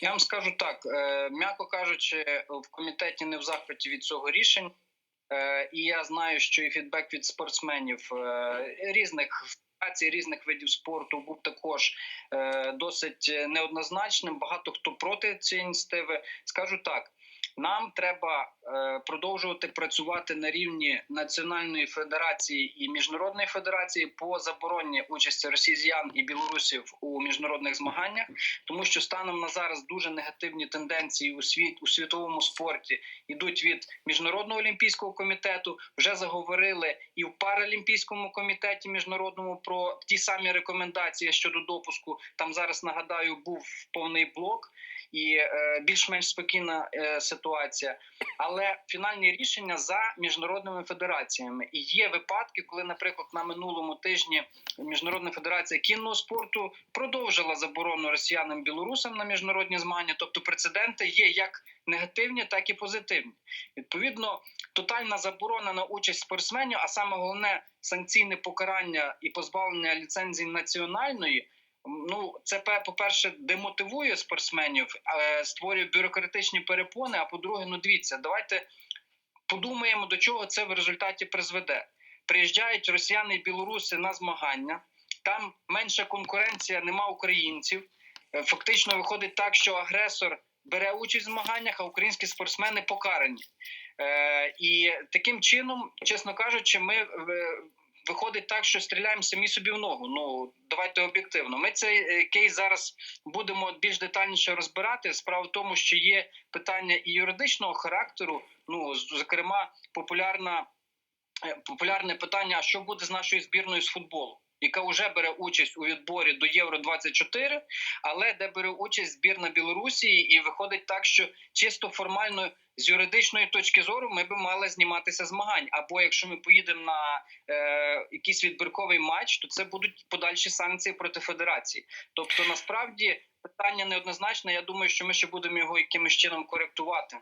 Я вам скажу так: е, м'яко кажучи, в комітеті не в захваті від цього рішень. Е, І я знаю, що і фідбек від спортсменів е, різних федерацій, різних видів спорту був також досить неоднозначним. Багато хто проти цієї ініціативи. Скажу так. Нам треба е, продовжувати працювати на рівні національної федерації і міжнародної федерації по забороні участі росіян і білорусів у міжнародних змаганнях, тому що станом на зараз дуже негативні тенденції у світ у світовому спорті йдуть від міжнародного олімпійського комітету. Вже заговорили і в паралімпійському комітеті міжнародному про ті самі рекомендації щодо допуску. Там зараз нагадаю був повний блок і е, більш-менш спокійна е, ситуація. Але фінальні рішення за міжнародними федераціями. І є випадки, коли, наприклад, на минулому тижні Міжнародна федерація кінного спорту продовжила заборону росіянам білорусам на міжнародні змагання. Тобто прецеденти є як негативні, так і позитивні. Відповідно, тотальна заборона на участь спортсменів, а саме головне санкційне покарання і позбавлення ліцензії національної. Ну, це по-перше, демотивує спортсменів, е, створює бюрократичні перепони. А по-друге, ну дивіться, давайте подумаємо, до чого це в результаті призведе. Приїжджають росіяни і білоруси на змагання, там менша конкуренція, нема українців. Е, Фактично виходить так, що агресор бере участь в змаганнях, а українські спортсмени покарані. Е, і таким чином, чесно кажучи, ми виходить так, що стріляємо самі собі в ногу. Ну давайте об'єктивно. Ми цей е, кейс зараз будемо більш детальніше розбирати. Справа в тому, що є питання і юридичного характеру. Ну зокрема, популярна е, популярне питання: а що буде з нашою збірною з футболу? Яка вже бере участь у відборі до Євро 24 але де бере участь збірна Білорусі, і виходить так, що чисто формально з юридичної точки зору ми би мали зніматися змагань. Або якщо ми поїдемо на е, якийсь відбірковий матч, то це будуть подальші санкції проти федерації. Тобто, насправді питання неоднозначне. Я думаю, що ми ще будемо його якимось чином коректувати.